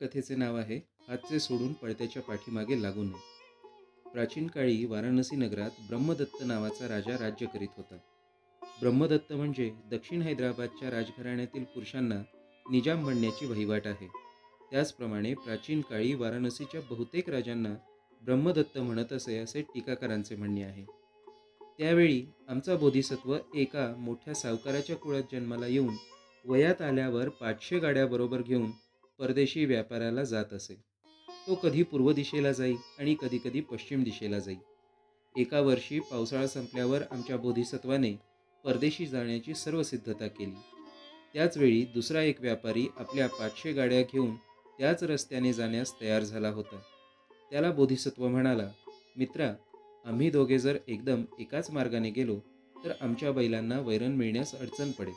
कथेचे नाव आहे हातचे सोडून पळत्याच्या पाठीमागे लागू नये. प्राचीन काळी वाराणसी नगरात ब्रह्मदत्त नावाचा राजा राज्य करीत होता. ब्रह्मदत्त म्हणजे दक्षिण हैदराबादच्या राजघराण्यातील पुरुषांना निजाम म्हणण्याची वहिवाट आहे. त्याचप्रमाणे प्राचीन काळी वाराणसीच्या बहुतेक राजांना ब्रह्मदत्त म्हणत असे असे टीकाकारांचे म्हणणे आहे. त्यावेळी आमचा बोधिसत्व एका मोठ्या सावकाराच्या कुळात जन्माला येऊन वयात आल्यावर पाचशे गाड्याबरोबर घेऊन परदेशी व्यापाराला जात असे. तो कधी पूर्व दिशेला जाई आणि कधी कधी पश्चिम दिशेला जाई एका वर्षी पावसाळा संपल्यावर आमच्या बोधिसत्वाने परदेशी जाण्याची सर्व सिद्धता केली. त्याचवेळी दुसरा एक व्यापारी आपल्या पाचशे गाड्या घेऊन त्याच रस्त्याने जाण्यास तयार झाला होता. त्याला बोधिसत्व म्हणाला मित्रा आम्ही दोघे जर एकदम एकाच मार्गाने गेलो तर आमच्या बैलांना वैरण मिळण्यास अडचण पडेल.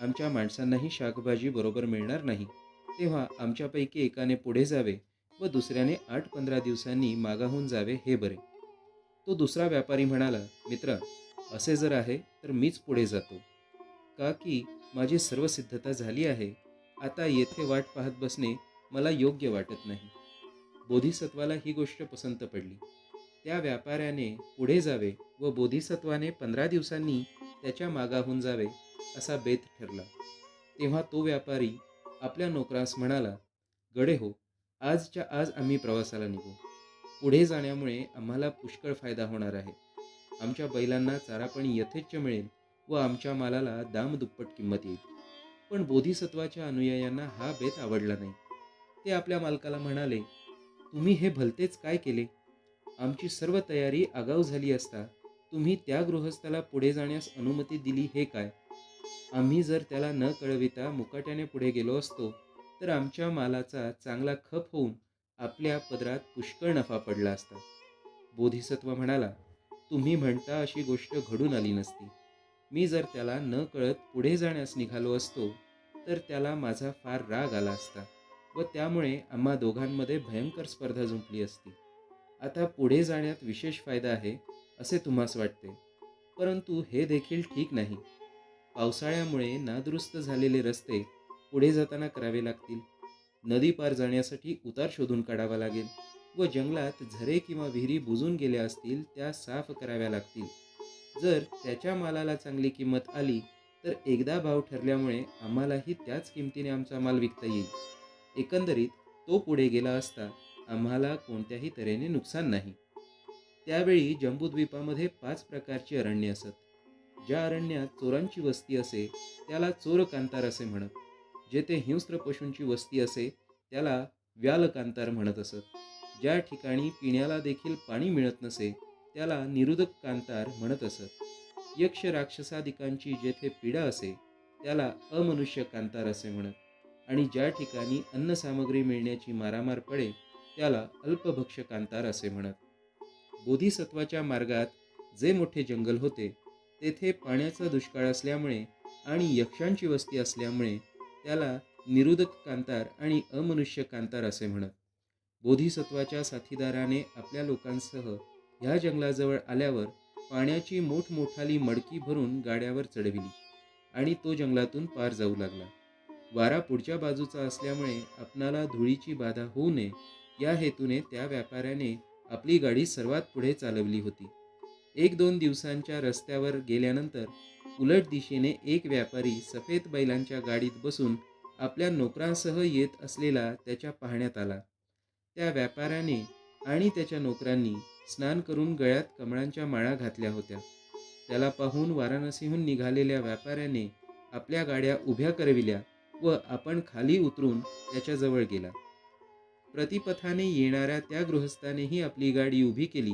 आमच्या माणसांनाही शाकभाजी बरोबर मिळणार नाही. तेव्हा आमच्यापैकी एकाने पुढे जावे व दुसऱ्याने आठ पंधरा दिवसांनी मागाहून जावे हे बरे. तो दुसरा व्यापारी म्हणाला मित्र असे जर आहे तर मीच पुढे जातो. का की माझी सर्व सिद्धता झाली आहे आता येथे वाट पाहत बसणे मला योग्य वाटत नाही. बोधिसत्वाला ही गोष्ट पसंत पडली. त्या व्यापाऱ्याने पुढे जावे व बोधिसत्वाने पंधरा दिवसांनी त्याच्या मागाहून जावे असा बेत ठरला. तेव्हा तो व्यापारी आपल्या नोकरास म्हणाला गडे हो आजच्या आज आम्ही प्रवासाला निघू. पुढे जाण्यामुळे आम्हाला पुष्कळ फायदा होणार आहे. आमच्या बैलांना चारा पण यथेच्छ मिळेल व आमच्या मालाला दाम दुप्पट किंमत येईल. पण बोधिसत्वाच्या अनुयायांना हा बेत आवडला नाही. ते आपल्या मालकाला म्हणाले तुम्ही हे भलतेच काय केले? आमची सर्व तयारी आगाऊ झाली असता तुम्ही त्या गृहस्थाला पुढे जाण्यास अनुमती दिली हे काय? आम्ही जर त्याला न कळविता मुकाट्याने पुढे गेलो असतो तर आमच्या मालाचा चांगला खप होऊन आपल्या पदरात पुष्कळ नफा पडला असता. बोधिसत्व म्हणाला तुम्ही म्हणता अशी गोष्ट घडून आली नसती. मी जर त्याला न कळत पुढे जाण्यास निघालो असतो तर त्याला माझा फार राग आला असता व त्यामुळे आम्हा दोघांमध्ये भयंकर स्पर्धा जुंपली असती. आता पुढे जाण्यात विशेष फायदा आहे असे तुम्हास वाटते. परंतु हे देखील ठीक नाही. पावसाळ्यामुळे नादुरुस्त झालेले रस्ते पुढे जाताना करावे लागतील. नदी पार जाण्यासाठी उतार शोधून काढावा लागेल व जंगलात झरे किंवा विहिरी बुजून गेल्या असतील त्या साफ कराव्या लागतील. जर त्याच्या मालाला चांगली किंमत आली तर एकदा भाव ठरल्यामुळे आम्हालाही त्याच किमतीने आमचा माल विकता येईल. एकंदरीत तो पुढे गेला असता आम्हाला कोणत्याही तऱ्हेने नुकसान नाही. त्यावेळी जंबूद्वीपामध्ये पाच प्रकारची अरण्य असत. ज्या अरण्यात चोरांची वस्ती असे त्याला चोर कांतार असे म्हणत. जेथे हिंस्त्र पशूंची वस्ती असे त्याला व्यालकांतार म्हणत असत. ज्या ठिकाणी पिण्याला देखील पाणी मिळत नसे त्याला निरुदक कांतार म्हणत असत. यक्ष राक्षसादिकांची जेथे पीडा असे त्याला अमनुष्य कांतार असे म्हणत. आणि ज्या ठिकाणी अन्नसामग्री मिळण्याची मारामार पडे त्याला अल्पभक्ष कांतार असे म्हणत. बोधिसत्वाच्या मार्गात जे मोठे जंगल होते तेथे पाण्याचा दुष्काळ असल्यामुळे आणि यक्षांची वस्ती असल्यामुळे त्याला निरुदक कांतार आणि अमनुष्य कांतार असे म्हणत. बोधिसत्वाच्या साथीदाराने आपल्या लोकांसह ह्या जंगलाजवळ आल्यावर पाण्याची मोठमोठाली मडकी भरून गाड्यावर चढविली आणि तो जंगलातून पार जाऊ लागला. वारा पुढच्या बाजूचा असल्यामुळे आपणाला धुळीची बाधा होऊ नये. या हेतूने त्या व्यापाऱ्याने आपली गाडी सर्वात पुढे चालवली होती. एक दोन दिवसांच्या रस्त्यावर गेल्यानंतर उलट दिशेने एक व्यापारी सफेद बैलांच्या गाडीत बसून आपल्या नोकरांसह येत असलेला त्याच्या पाहण्यात आला. त्या व्यापाऱ्याने आणि त्याच्या नोकरांनी स्नान करून गळ्यात कमळांच्या माळा घातल्या होत्या. त्याला पाहून वाराणसीहून निघालेल्या व्यापाऱ्याने आपल्या गाड्या उभ्या करविल्या व आपण खाली उतरून त्याच्याजवळ गेला. प्रतिपथाने येणाऱ्या त्या गृहस्थानेही आपली गाडी उभी केली.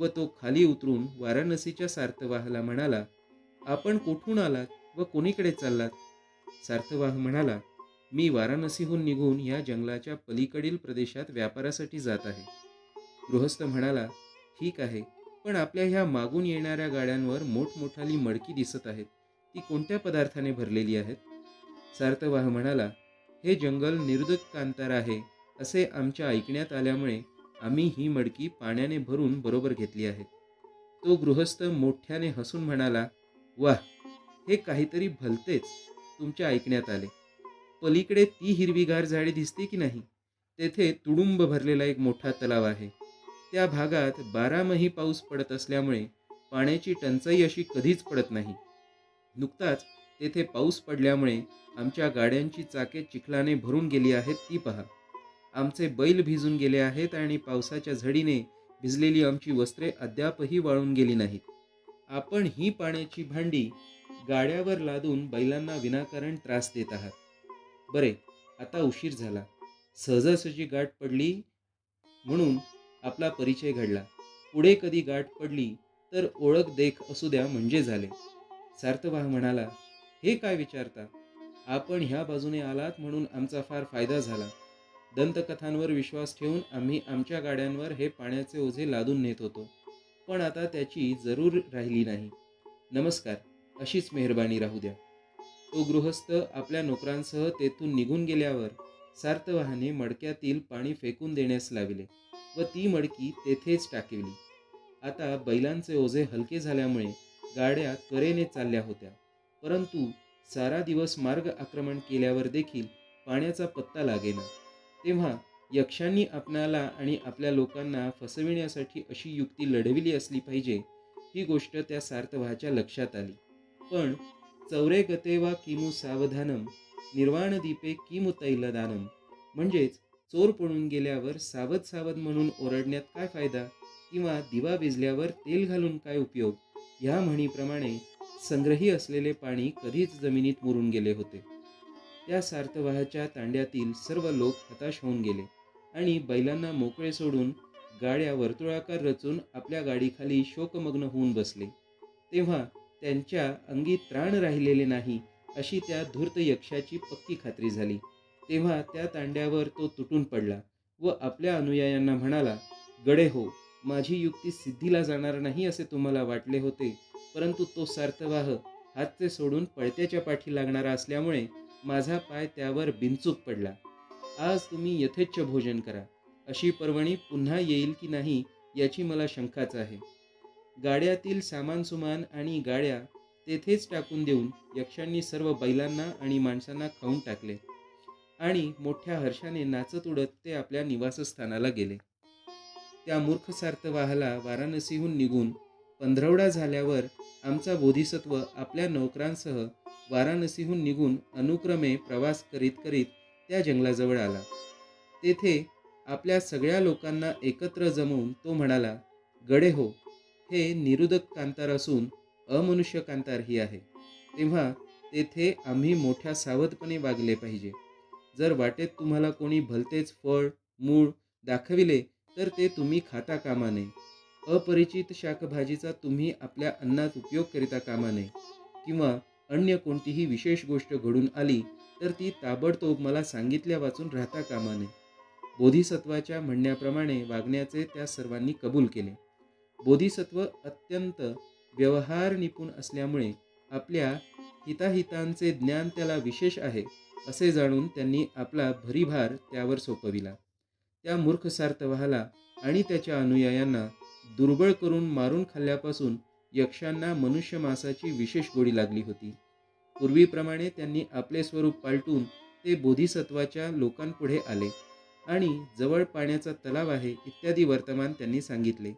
व तो खाली उतरून वाराणसीच्या सार्थवाहला म्हणाला आपण कुठून आलात व कोणीकडे चाललात? सार्थवाह म्हणाला मी वाराणसीहून निघून या जंगलाच्या पलीकडील प्रदेशात व्यापारासाठी जात आहे. गृहस्थ म्हणाला ठीक आहे पण आपल्या ह्या मागून येणाऱ्या गाड्यांवर मोठमोठाली मडकी दिसत आहेत. ती कोणत्या पदार्थाने भरलेली आहेत? सार्थवाह म्हणाला हे जंगल निर्दक कांतार आहे असे आमच्या ऐकण्यात आल्यामुळे आम्ही ही मडकी पाण्याने भरून बरोबर घेतली आहे. तो गृहस्थ मोठ्याने हसून म्हणाला वाह हे काहीतरी भलतेच तुमच्या ऐकण्यात आले. पलीकडे ती हिरवीगार झाडे दिसते की नाही तेथे तुडुंब भरलेला एक मोठा तलाव आहे. त्या भागात बारामही पाऊस पडत असल्यामुळे पाण्याची टंचाई अशी कधीच पडत नाही. नुकताच तेथे पाऊस पडल्यामुळे आमच्या गाड्यांची चाके चिखलाने भरून गेली आहेत ती पहा. आमचे बैल भिजून गेले आहेत आणि पावसाच्या झडीने भिजलेली आमची वस्त्रे अद्यापही वाळून गेली नाहीत. आपण ही पाण्याची भांडी गाड्यावर लादून बैलांना विनाकारण त्रास देत आहात. बरे आता उशीर झाला. सहजासहजी गाठ पडली म्हणून आपला परिचय घडला. पुढे कधी गाठ पडली तर ओळख देख असू द्या म्हणजे झाले. सार्थवाह म्हणाला हे काय विचारता? आपण ह्या बाजूने आलात म्हणून आमचा फार फायदा झाला. दंतकथांवर विश्वास ठेवून आम्ही आमच्या गाड्यांवर हे पाण्याचे ओझे लादून नेत होतो. पण आता त्याची जरूर राहिली नाही. नमस्कार अशीच मेहरबानी राहू द्या. तो गृहस्थ आपल्या नोकरांसह तेथून निघून गेल्यावर सार्थवाहाने मडक्यातील पाणी फेकून देण्यास लाविले व ती मडकी तेथेच टाकविली आता बैलांचे ओझे हलके झाल्यामुळे गाड्या त्वरेने चालल्या होत्या. परंतु सारा दिवस मार्ग आक्रमण केल्यावर देखील पाण्याचा पत्ता लागेना. तेव्हा यक्षांनी आपणाला आणि आपल्या लोकांना फसविण्यासाठी अशी युक्ती लढविली असली पाहिजे ही गोष्ट त्या सार्थवाच्या लक्षात आली. पण चौरे गते वा किमु सावधानम निर्वाण दीपे किमु तैलदानम म्हणजेच चोर पळून गेल्यावर सावध सावध म्हणून ओरडण्यात काय फायदा किंवा दिवा विजल्यावर तेल घालून काय उपयोग? ह्या म्हणीप्रमाणे संग्रही असलेले पाणी कधीच जमिनीत मुरून गेले होते. त्या सार्थवाहाच्या तांड्यातील सर्व लोक हताश होऊन गेले आणि बैलांना मोकळे सोडून गाड्या वर्तुळाकार रचून आपल्या गाडीखाली शोकमग्न होऊन बसले. तेव्हा त्यांच्या अंगी त्राण राहिलेले नाही अशी त्या धूर्त यक्षाची पक्की खात्री झाली. तेव्हा त्या तांड्यावर तो तुटून पडला व आपल्या अनुयायांना म्हणाला गडे हो माझी युक्ती सिद्धीला जाणार नाही असे तुम्हाला वाटले होते परंतु तो सार्थवाह हातचे सोडून पळत्याच्या पाठी लागणारा असल्यामुळे माझा पाय त्यावर बिनचूक पडला. आज तुम्ही यथेच्छ भोजन करा. अशी पर्वणी पुन्हा येईल की नाही याची मला शंकाच आहे. गाड्यातील सामान सुमान आणि गाड्या तेथेच टाकून देऊन यक्षांनी सर्व बैलांना आणि माणसांना खाऊन टाकले. आणि मोठ्या हर्षाने नाचत उडत ते आपल्या निवासस्थानाला गेले. त्या मूर्ख सार्थवाहाला वाराणसीहून निघून पंधरवडा झाल्यावर आमचा बोधिसत्व आपल्या नौकरांसह वाराणसीहून निघून अनुक्रमे प्रवास करीत करीत त्या जंगलाजवळ आला. तेथे आपल्या सगळ्या लोकांना एकत्र जमवून तो म्हणाला गडे हो हे निरुदक कांतार असून अमनुष्य कांतारही आहे. तेव्हा तेथे आम्ही मोठ्या सावधपणे वागले पाहिजे. जर वाटेत तुम्हाला कोणी भलतेच फळ मूळ दाखविले तर ते तुम्ही खाता कामा नये. अपरिचित शाकभाजीचा तुम्ही आपल्या अन्नात उपयोग करिता कामा नये. किंवा अन्य कोणतीही विशेष गोष्ट घडून आली तर ती ताबडतोब मला सांगितल्या वाचून राहता कामा नये बोधिसत्वाच्या म्हणण्याप्रमाणे वागण्याचे त्या सर्वांनी कबूल केले. बोधिसत्व अत्यंत व्यवहार निपुण असल्यामुळे आपल्या हिताहितांचे ज्ञान त्याला विशेष आहे असे जाणून त्यांनी आपला भरीभार त्यावर सोपविला. त्या मूर्ख सार्थवाहाला आणि त्याच्या अनुयायांना दुर्बळ करून मारून खाल्ल्यापासून यक्षांना मनुष्य मांसाची विशेष गोडी लागली होती. पूर्वीप्रमाणे त्यांनी आपले स्वरूप पालटून ते बोधिसत्वाच्या लोकांपुढे आले आणि जवळ पाण्याचा तलाव आहे इत्यादी वर्तमान त्यांनी सांगितले.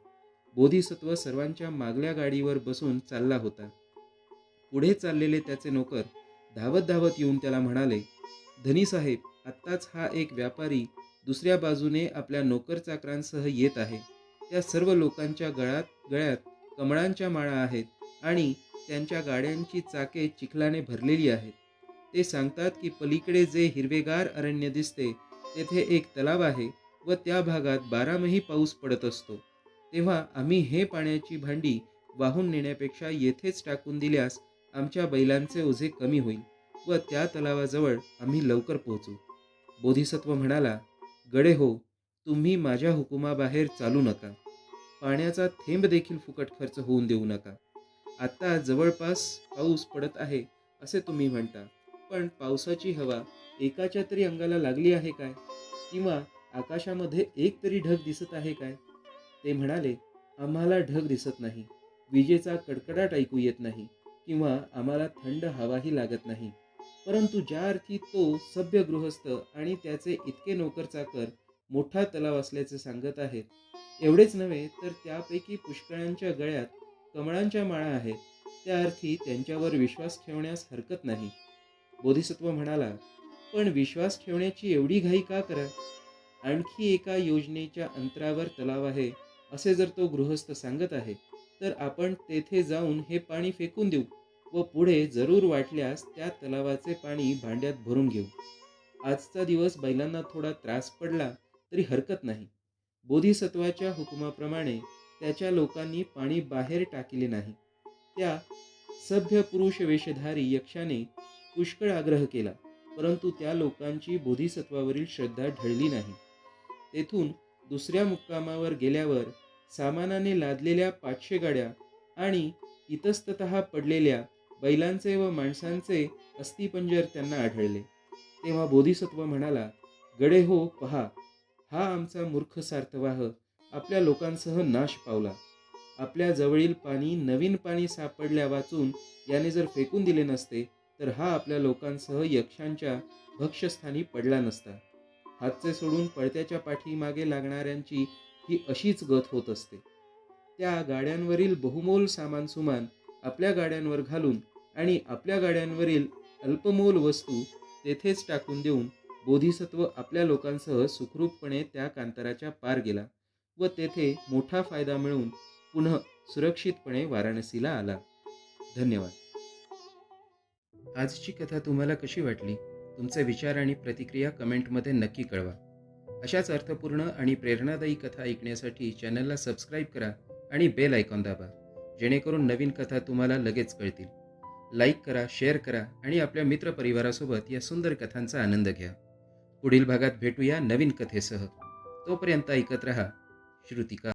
बोधिसत्व सर्वांच्या मागल्या गाडीवर बसून चालला होता. पुढे चाललेले त्याचे नोकर धावत धावत येऊन त्याला म्हणाले धनी साहेब आत्ताच हा एक व्यापारी दुसऱ्या बाजूने आपल्या नोकर चाकरांसह येत आहे. त्या सर्व लोकांच्या गळ्यात गळ्यात कमळांच्या माळा आहेत आणि त्यांच्या गाड्यांची चाके चिखलाने भरलेली आहेत. ते सांगतात की पलीकडे जे हिरवेगार अरण्य दिसते तेथे एक तलाव आहे व त्या भागात बारामही पाऊस पडत असतो. तेव्हा आम्ही हे पाण्याची भांडी वाहून नेण्यापेक्षा येथेच टाकून दिल्यास आमच्या बैलांचे ओझे कमी होईल व त्या तलावाजवळ आम्ही लवकर पोहोचू. बोधिसत्व म्हणाला गडे हो तुम्ही माझ्या हुकुमाबाहेर चालू नका. पाण्याचा थेंब देखील फुकट खर्च होऊन देऊ नका. आता जवळपास पाऊस पडत आहे असे तुम्ही म्हणता. पण पावसाची हवा एकाच्या तरी अंगाला लागली आहे काय? किंवा आकाशामध्ये एक तरी ढग दिसत आहे काय? ते म्हणाले आम्हाला ढग दिसत नाही. विजेचा कडकडाट ऐकू येत नाही किंवा आम्हाला थंड हवाही लागत नाही. परंतु ज्या अर्थी तो सभ्य गृहस्थ आणि त्याचे इतके नोकर चाकर मोठा तलाव असल्याचे सांगत आहेत एवढेच नव्हे तर त्यापैकी पुष्कळांच्या गळ्यात कमळांच्या माळा आहेत. त्या अर्थी त्यांच्यावर विश्वास ठेवण्यास हरकत नाही. बोधिसत्व म्हणाला पण विश्वास ठेवण्याची एवढी घाई का करा? आणखी एका योजनेच्या अंतरावर तलाव आहे असे जर तो गृहस्थ सांगत आहे तर आपण तेथे जाऊन हे पाणी फेकून देऊ व पुढे जरूर वाटल्यास त्या तलावाचे पाणी भांड्यात भरून घेऊ. आजचा दिवस बैलांना थोडा त्रास पडला तरी हरकत नाही. बोधिसत्वाच्या हुकुमाप्रमाणे त्याच्या लोकांनी पाणी बाहेर टाकले नाही. त्या सभ्य पुरुष वेशधारी यक्षाने पुष्कळ आग्रह केला परंतु त्या लोकांची बोधिसत्वावरील श्रद्धा ढळली नाही. तेथून दुसऱ्या मुक्कामावर गेल्यावर सामानाने लादलेल्या पाचशे गाड्या आणि इतस्तत पडलेल्या बैलांचे व माणसांचे अस्थिपंजर त्यांना आढळले. तेव्हा बोधिसत्व म्हणाला गडे हो पहा हा आमचा मूर्ख सार्थवाह आपल्या लोकांसह नाश पावला. आपल्या जवळील पाणी नवीन पाणी सापडल्या वाचून याने जर फेकून दिले नसते तर हा आपल्या लोकांसह यक्षांच्या भक्षस्थानी पडला नसता. हातचे सोडून पळत्याच्या पाठीमागे लागणाऱ्यांची ही अशीच गत होत असते. त्या गाड्यांवरील बहुमोल सामान सुमान आपल्या गाड्यांवर घालून आणि आपल्या गाड्यांवरील अल्पमोल वस्तू तेथेच टाकून देऊन बोधिसत्व आपल्या लोकांसह सुखरूपपणे त्या कांताराच्या पार गेला व तेथे मोठा फायदा मिळून पुन्हा सुरक्षितपणे वाराणसीला आला. धन्यवाद. आजची कथा तुम्हाला कशी वाटली? तुमचे विचार आणि प्रतिक्रिया कमेंटमध्ये नक्की कळवा. अशाच अर्थपूर्ण आणि प्रेरणादायी कथा ऐकण्यासाठी चॅनलला सबस्क्राईब करा आणि बेल आयकॉन दाबा जेणेकरून नवीन कथा तुम्हाला लगेच कळतील. लाईक करा शेअर करा आणि आपल्या मित्रपरिवारासोबत या सुंदर कथांचा आनंद घ्या. पुढील भागात भेटूया नवीन कथेसह. तोपर्यंत ऐकत रहा श्रुतिका.